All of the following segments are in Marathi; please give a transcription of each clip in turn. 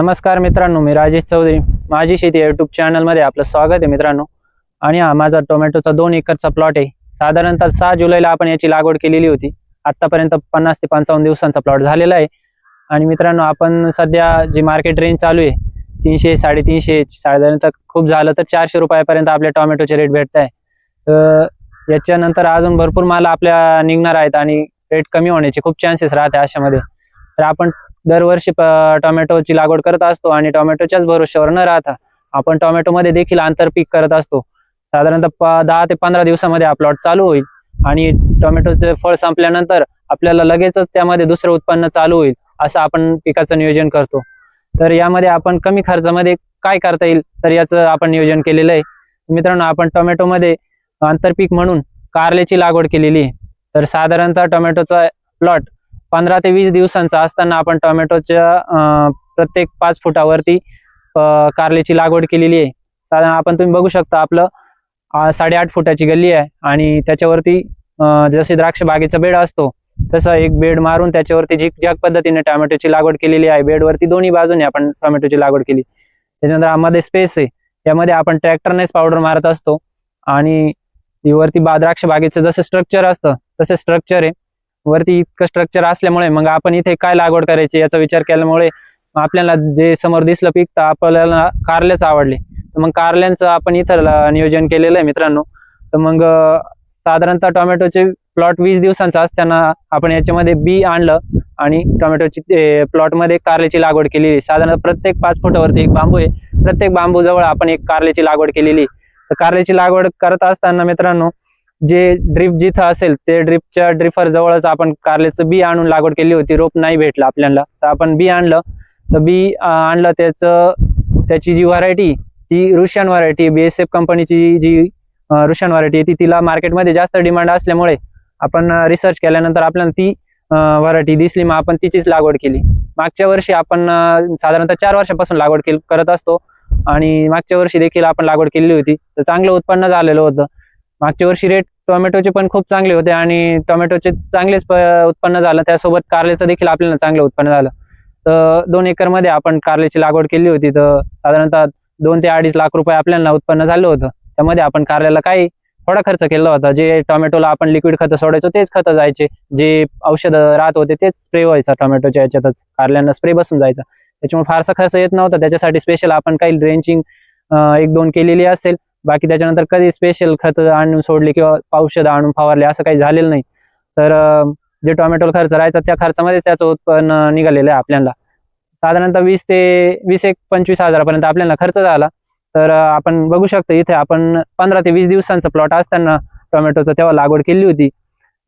नमस्कार मित्रांनो मी राजेश चौधरी. माझी शेती युट्यूब चॅनलमध्ये आपलं स्वागत आहे मित्रांनो. आणि हा माझा टोमॅटोचा दोन एकरचा प्लॉट आहे. साधारणतः सहा जुलैला आपण याची लागवड केलेली होती. आत्तापर्यंत पन्नास ते पंचावन्न दिवसांचा प्लॉट झालेला आहे. आणि मित्रांनो आपण सध्या जी मार्केट रेंज चालू आहे तीनशे साडेतीनशे साधारणतः खूप झालं तर चारशे रुपयापर्यंत आपल्या टोमॅटोचे रेट भेटत आहे तर याच्यानंतर अजून भरपूर माल आपल्या निघणार आहेत आणि रेट कमी होण्याचे खूप चान्सेस राहते अशामध्ये. तर आपण दरवर्षी प- टोमॅटोची लागवड करत असतो आणि टोमॅटोच्याच भरोश्यावर न राहता आपण टोमॅटोमध्ये देखील आंतरपीक करत असतो. साधारणतः प- दहा ते पंधरा दिवसामध्ये हा प्लॉट चालू होईल आणि टोमॅटोचे फळ संपल्यानंतर आपल्याला लगेचच त्यामध्ये दुसरं उत्पन्न चालू होईल असं आपण पिकाचं नियोजन करतो. तर यामध्ये आपण कमी खर्चामध्ये काय करता येईल तर याचं आपण नियोजन केलेलं आहे. मित्रांनो आपण टोमॅटोमध्ये आंतरपीक म्हणून कारल्याची लागवड केलेली आहे. तर साधारणतः टोमॅटोचा प्लॉट पंधरा ते वीस दिवसांचा असताना आपण टोमॅटोच्या प्रत्येक पाच फुटावरती कारलेची लागवड केलेली आहे. साधारण आपण तुम्ही बघू शकता आपलं साडेआठ फुटाची गल्ली आहे आणि त्याच्यावरती जसे द्राक्ष बागेचा बेड असतो तसं एक बेड मारून त्याच्यावरती झिक ज्या पद्धतीने टोमॅटोची लागवड केलेली आहे बेडवरती दोन्ही बाजूने आपण टोमॅटोची लागवड केली. त्याच्यानंतर आमध्ये स्पेस आहे त्यामध्ये आपण ट्रॅक्टरनेच पावडर मारत असतो आणि वरती बा द्राक्ष बागेचं जसं स्ट्रक्चर असतं तसे स्ट्रक्चर आहे. वरती इतकं स्ट्रक्चर असल्यामुळे मग आपण इथे काय लागवड करायची याचा विचार केल्यामुळे आपल्याला जे समोर दिसलं पीक तर आपल्याला कारल्याच आवडले. तर मग कारल्यांचं आपण इथं नियोजन केलेलं आहे मित्रांनो. तर मग साधारणतः टोमॅटोचे प्लॉट वीस दिवसांचा असताना आपण याच्यामध्ये बी आणलं आणि टोमॅटोची प्लॉटमध्ये कारल्याची लागवड केलेली. साधारणतः साधारण प्रत्येक पाच फुटावरती एक बांबू आहे. प्रत्येक बांबू जवळ आपण एक कारल्याची लागवड केलेली. तर कारल्याची लागवड करत असताना मित्रांनो जे ड्रिप जिथं असेल ते ड्रिपच्या ड्रिफर जवळच आपण कारल्याचं बी आणून लागवड केली होती. रोप नाही भेटलं आपल्याला. तर आपण बी आणलं. तर बी आणलं त्याचं त्याची जी व्हरायटी ती Russian variety B S F कंपनीची जी रुशियन व्हरायटी आहे ती तिला मार्केटमध्ये जास्त डिमांड असल्यामुळे आपण रिसर्च केल्यानंतर आपल्याला ती व्हरायटी दिसली. मग आपण तिचीच लागवड केली. मागच्या वर्षी आपण साधारणतः चार वर्षापासून लागवड करत असतो. आणि मागच्या वर्षी देखील आपण लागवड केली होती. तर चांगलं उत्पन्न झालेलं होतं. मागच्या वर्षी रेट टोमॅटोचे पण खूप चांगले होते आणि टोमॅटोचे चांगलेच उत्पन्न झालं. त्यासोबत कारल्याचं देखील आपल्याला चांगलं उत्पन्न झालं. तर दोन एकरमध्ये आपण कारल्याची लागवड केली होती तर साधारणतः दोन ते अडीच लाख रुपये आपल्याला उत्पन्न झालं होतं. त्यामध्ये आपण कारल्याला काही थोडा खर्च केला होता. जे टोमॅटोला आपण लिक्विड खतं सोडायचो तेच खतं जायचे. जे औषधं राहत होते तेच स्प्रे व्हायचा टोमॅटोच्या याच्यातच. कारल्यांना स्प्रे बसून जायचा. त्याच्यामुळे फारसा खर्च येत नव्हता. त्याच्यासाठी स्पेशल आपण काही ड्रेंचिंग एक दोन केलेली असेल. बाकी त्याच्यानंतर कधी स्पेशल खत आणून सोडली किंवा औषधं आणून फवारले असं काही झालेलं नाही. तर जे टोमॅटो खर्च राहायचा त्या खर्चामध्येच त्याचं उत्पन्न निघालेलं आहे आपल्याला. साधारणतः वीस ते वीस एक पंचवीस हजारापर्यंत आपल्याला खर्च झाला. तर आपण बघू शकतो इथे आपण पंधरा ते वीस दिवसांचा प्लॉट असताना टोमॅटोचं तेव्हा लागवड केली होती.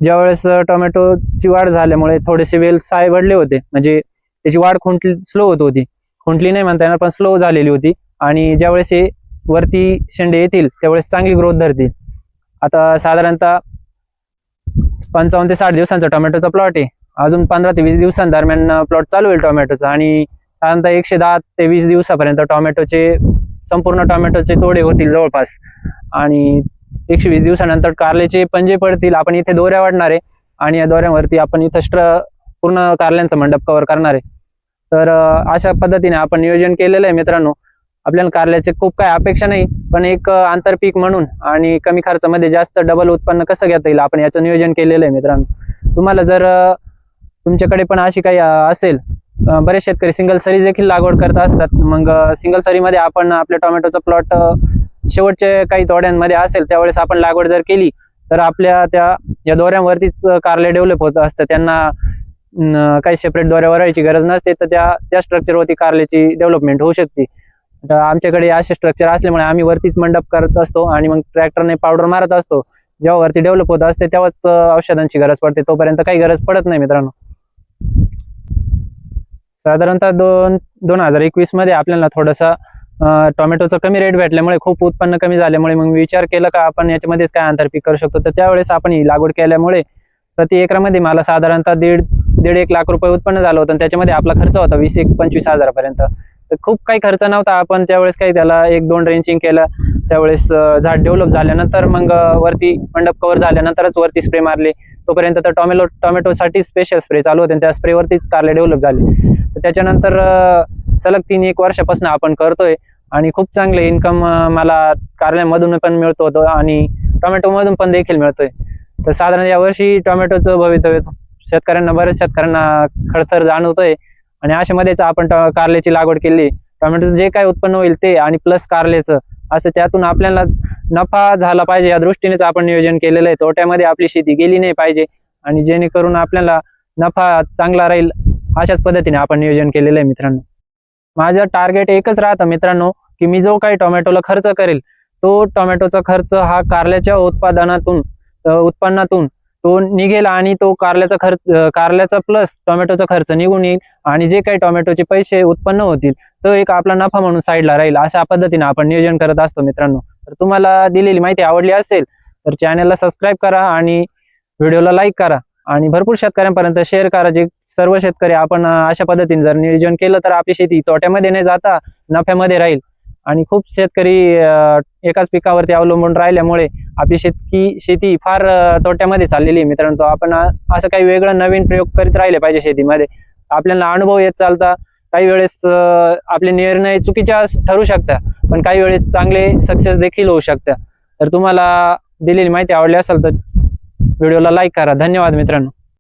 ज्यावेळेस टोमॅटोची वाढ झाल्यामुळे थोडेसे वेल साय सायवडले होते. म्हणजे त्याची वाढ खुंटली स्लो होत होती. खुंटली नाही म्हणता येणार पण स्लो झालेली होती. आणि ज्यावेळेस हे वरती शेंडे येतील त्यावेळेस चांगली ग्रोथ धरतील. आता साधारणतः पंचावन्न ते साठ दिवसांचा टोमॅटोचा प्लॉट आहे. अजून पंधरा ते वीस दिवसांदरम्यान प्लॉट चालू होईल टोमॅटोचा आणि साधारणतः एकशे दहा ते वीस दिवसापर्यंत टोमॅटोचे संपूर्ण टोमॅटोचे तोडे होतील जवळपास. आणि एकशे वीस दिवसानंतर कारल्याचे पंजे पडतील आपण इथे दोऱ्या वाढणार आहे. आणि या दोऱ्यावरती आपण इथं स्ट्र पूर्ण कारल्यांचा मंडप कव्हर करणार आहे. तर अशा पद्धतीने आपण नियोजन केलेलं आहे मित्रांनो. आपल्याला कारल्याचे खूप काय अपेक्षा नाही पण एक आंतरपीक म्हणून आणि कमी खर्चामध्ये जास्त डबल उत्पन्न कसं घेता येईल? आपण याचं नियोजन केलेलं आहे मित्रांनो. तुम्हाला जर तुमच्याकडे पण अशी काही असेल बरेच शेतकरी सिंगल सरी देखील लागवड करत असतात. मग सिंगल सरीमध्ये आपण आपल्या टोमॅटोचा प्लॉट शेवटच्या काही तोड्यांमध्ये असेल त्यावेळेस आपण लागवड जर केली तर आपल्या त्या या दोऱ्यांवरतीच कारले डेव्हलप होत असतं त्यांना काही सेपरेट दोऱ्या वरायची गरज नसते तर त्या त्या स्ट्रक्चरवरती कारल्याची डेव्हलपमेंट होऊ शकते. आमच्याकडे असे स्ट्रक्चर असल्यामुळे आम्ही वरतीच मंडप करत असतो आणि मग ट्रॅक्टरने पावडर मारत असतो. जेव्हा वरती डेव्हलप होत असते तेव्हाच औषधांची गरज पडते. तोपर्यंत काही गरज पडत नाही मित्रांनो. साधारणतः दोन दोन हजार एकवीसमध्ये आपल्याला थोडासा टोमॅटोचा कमी रेट भेटल्यामुळे खूप उत्पन्न कमी झाल्यामुळे मग विचार केला का आपण याच्यामध्येच काय आंतरपीक करू शकतो? तर त्यावेळेस आपण ही लागवड केल्यामुळे प्रति एकरामध्ये मला साधारणतः दीड दीड एक लाख रुपये उत्पन्न झालं होतं आणि त्याच्यामध्ये आपला खर्च होता वीस एक पंचवीस हजारापर्यंत. तर खूप काही खर्च नव्हता. आपण त्यावेळेस काही त्याला एक दोन रेंचिंग केलं. त्यावेळेस झाड डेव्हलप झाल्यानंतर मग वरती मंडप कव्हर झाल्यानंतरच वरती स्प्रे मारले. तोपर्यंत तर टोमॅटो टोमॅटोसाठी स्पेशल स्प्रे चालू होते त्या स्प्रेवरतीच कारले डेव्हलप झाले. तर त्याच्यानंतर सलग तीन एक वर्षापासून आपण करतोय आणि खूप चांगले इन्कम मला कारल्यामधून पण मिळतो होतो आणि टोमॅटोमधून पण देखील मिळतोय. तर साधारण यावर्षी टोमॅटोचं भवितव्य शेतकऱ्यांना बऱ्याच शेतकऱ्यांना खडतर जाणवतोय. आणि अशामध्येच आपण कारल्याची लागवड केली. टोमॅटोचं जे काय उत्पन्न होईल ते आणि प्लस कारल्याचं असं त्यातून आपल्याला नफा झाला पाहिजे. या दृष्टीनेच आपण नियोजन केलेलं आहे. तोट्यामध्ये आपली शेती गेली नाही पाहिजे. आणि जेणेकरून आपल्याला नफा चांगला राहील अशाच पद्धतीने आपण नियोजन केलेलं आहे मित्रांनो. माझं टार्गेट एकच राहतं मित्रांनो की मी जो काही टोमॅटोला खर्च करेल तो टोमॅटोचा खर्च हा कारल्याच्या उत्पादनातून उत्पन्नातून तो निघेल आणि तो कारल्याचा खर्च कारल्याचा प्लस टोमॅटोचा खर्च निघून येईल आणि जे काही टोमॅटोचे पैसे उत्पन्न होतील तो एक आपला नफा म्हणून साईडला राहील अशा पद्धतीने आपण नियोजन करत असतो मित्रांनो. तर तुम्हाला दिलेली माहिती आवडली असेल तर चॅनलला सबस्क्राईब करा आणि व्हिडिओला लाईक करा आणि भरपूर शेतकऱ्यांपर्यंत शेअर करा. जे सर्व शेतकरी आपण अशा पद्धतीने जर नियोजन केलं तर आपली शेती तोट्यामध्ये न जाता नफ्यामध्ये राहील. आणि खूप शेतकरी एकाच पिकावरती अवलंबून राहिल्यामुळे आपली शेतकी शेती फार तोट्यामध्ये चाललेली आहे मित्रांनो. तो आपण असं काही वेगळं नवीन प्रयोग करीत राहिले पाहिजे शेतीमध्ये. आपल्याला अनुभव येत चालता. काही वेळेस आपले निर्णय चुकीच्या ठरू शकतात पण काही वेळेस चांगले सक्सेस देखील होऊ शकतात तर तुम्हाला दिलेली माहिती आवडली असेल तर व्हिडिओला लाईक करा. धन्यवाद मित्रांनो.